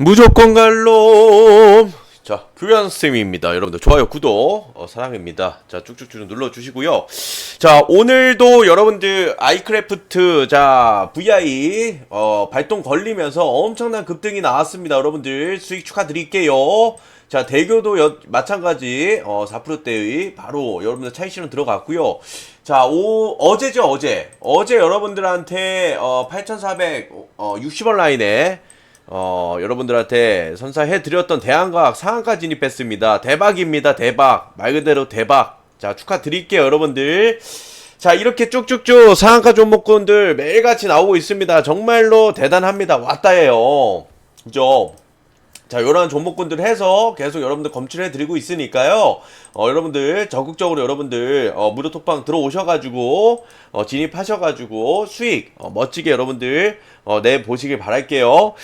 무조건 갈로 자 교양 쌤입니다. 여러분들 좋아요 구독 어, 사랑입니다. 자 쭉쭉쭉 눌러주시고요. 자 오늘도 여러분들 아이크래프트 자 VI 어, 발동 걸리면서 엄청난 급등이 나왔습니다. 여러분들 수익 축하드릴게요. 자 대교도 여, 마찬가지 어, 4%대의 바로 여러분들 차익 실현 들어갔고요. 자 오, 어제죠 어제. 어제 여러분들한테 어, 8460원 라인에 어, 여러분들한테 선사해 드렸던 대한과학 상한가 진입했습니다. 대박입니다. 대박. 말 그대로 대박. 자, 축하드릴게요, 여러분들. 자, 이렇게 쭉쭉쭉 상한가 종목군들 매일같이 나오고 있습니다. 정말로 대단합니다. 왔다예요. 그죠? 자, 요런 종목군들 해서 계속 여러분들 검출해 드리고 있으니까요. 어, 여러분들 적극적으로 여러분들 어, 무료 톡방 들어오셔 가지고 어, 진입하셔 가지고 수익 어, 멋지게 여러분들 어, 내 보시길 바랄게요.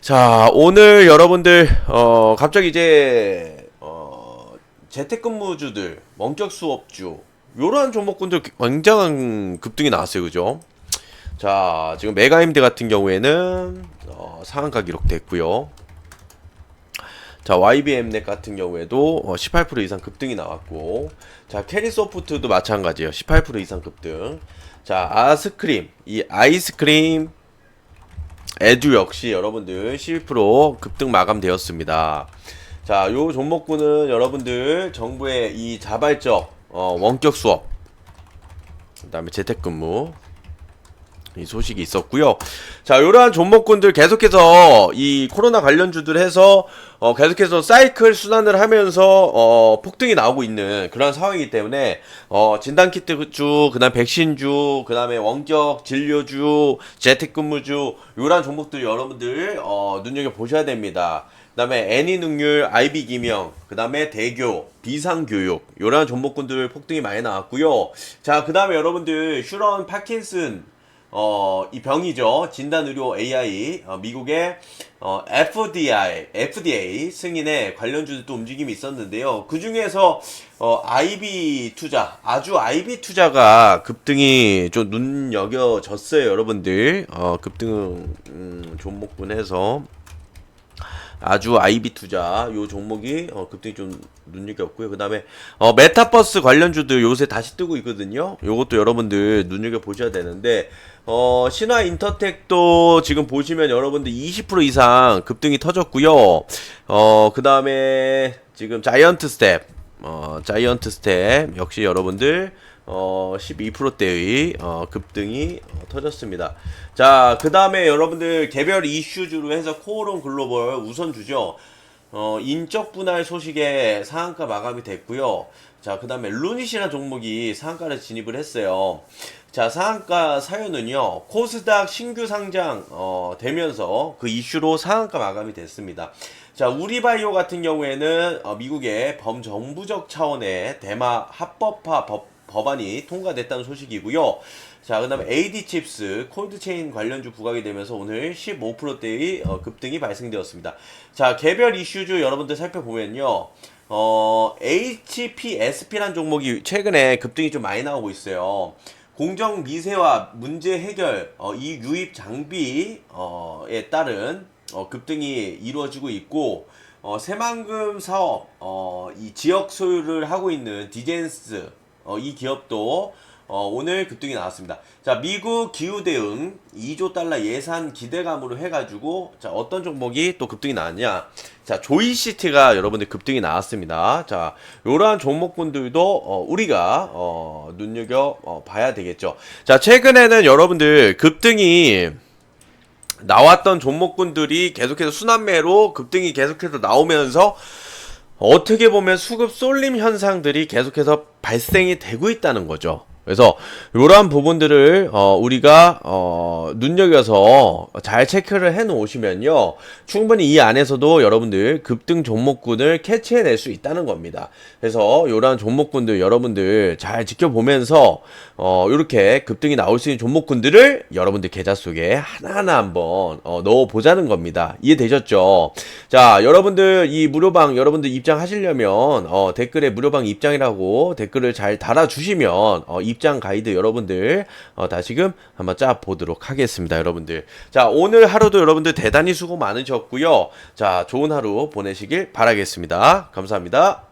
자, 오늘 여러분들 어, 갑자기 이제 어, 재택근무주들, 원격 수업주 요런 종목군들 굉장한 급등이 나왔어요, 그죠? 자, 지금 메가임드 같은 경우에는 어, 상한가 기록됐고요. 자, YBM넷 같은 경우에도 어, 18% 이상 급등이 나왔고, 자, 캐리소프트도 마찬가지예요. 18% 이상 급등. 자, 아스크림, 이 아이스크림 에듀 역시 여러분들 11% 급등 마감되었습니다. 자, 요 종목군은 여러분들 정부의 이 자발적 어, 원격 수업, 그 다음에 재택근무 이 소식이 있었고요. 자, 이러한 종목군들 계속해서 이 코로나 관련주들 해서 어, 계속해서 사이클 순환을 하면서 어, 폭등이 나오고 있는 그런 상황이기 때문에 어, 진단 키트주, 그다음 백신주, 그다음에 원격 진료주, 재택근무주 이러한 종목들 여러분들 어, 눈여겨 보셔야 됩니다. 그다음에 애니 능률, IB 기명, 그다음에 대교, 비상교육 이러한 종목군들 폭등이 많이 나왔고요. 자, 그다음에 여러분들 슈런 파킨슨 어, 이 병이죠. 진단의료 AI, 어, 미국의 어, FDI, FDA 승인의 관련주도 움직임이 있었는데요. 그 중에서 어, IB 투자, 아주 IB 투자가 급등이 좀 눈여겨졌어요, 여러분들. 어, 급등 음, 종목군에서 아주 IB 투자 요 종목이 어, 급등이 좀 눈여겼고요. 그 다음에 어, 메타버스 관련주들 요새 다시 뜨고 있거든요. 요것도 여러분들 눈여겨 보셔야 되는데 어, 신화 인터텍도 지금 보시면 여러분들 20% 이상 급등이 터졌고요. 어, 그 다음에 지금 자이언트 스텝 어, 자이언트 스텝 역시 여러분들 어, 12%대의 어, 급등이 어, 터졌습니다. 자, 그 다음에 여러분들 개별 이슈주로 해서 코오롱 글로벌 우선주죠. 어, 인적 분할 소식에 상한가 마감이 됐고요. 자, 그 다음에 루닛이라는 종목이 상한가를 진입을 했어요. 자, 상한가 사연은요, 코스닥 신규 상장, 어, 되면서 그 이슈로 상한가 마감이 됐습니다. 자, 우리바이오 같은 경우에는 어, 미국의 범정부적 차원의 대마 합법화 법 법안이 통과됐다는 소식이고요. 자, 그 다음에 AD칩스, 콜드체인 관련주 부각이 되면서 오늘 15%대의 어, 급등이 발생되었습니다. 자, 개별 이슈주 여러분들 살펴보면요. 어, HPSP라는 종목이 최근에 급등이 좀 많이 나오고 있어요. 공정 미세화 문제 해결, 어, 이 유입 장비에 따른 어, 급등이 이루어지고 있고, 어, 새만금 사업, 어, 이 지역 소유를 하고 있는 디젠스, 어, 이 기업도 어, 오늘 급등이 나왔습니다. 자, 미국 기후 대응 2조 달러 예산 기대감으로 해가지고 자 어떤 종목이 또 급등이 나왔냐? 자, 조이시티가 여러분들 급등이 나왔습니다. 자, 이러한 종목군들도 어, 우리가 어, 눈여겨 어, 봐야 되겠죠. 자, 최근에는 여러분들 급등이 나왔던 종목군들이 계속해서 순환매로 급등이 계속해서 나오면서 어떻게 보면 수급 쏠림 현상들이 계속해서 발생이 되고 있다는 거죠. 그래서 이러한 부분들을 어, 우리가 어, 눈여겨서 잘 체크를 해 놓으시면요 충분히 이 안에서도 여러분들 급등 종목군을 캐치해낼 수 있다는 겁니다. 그래서 이러한 종목군들 여러분들 잘 지켜보면서 어, 이렇게 급등이 나올 수 있는 종목군들을 여러분들 계좌 속에 하나하나 한번 어, 넣어보자는 겁니다. 이해되셨죠? 자 여러분들 이 무료방 여러분들 입장하시려면 어, 댓글에 무료방 입장이라고 댓글을 잘 달아주시면 어, 이 입장 가이드 여러분들 어, 다시금 한번 짜 보도록 하겠습니다, 여러분들. 자, 오늘 하루도 여러분들 대단히 수고 많으셨고요. 자, 좋은 하루 보내시길 바라겠습니다. 감사합니다.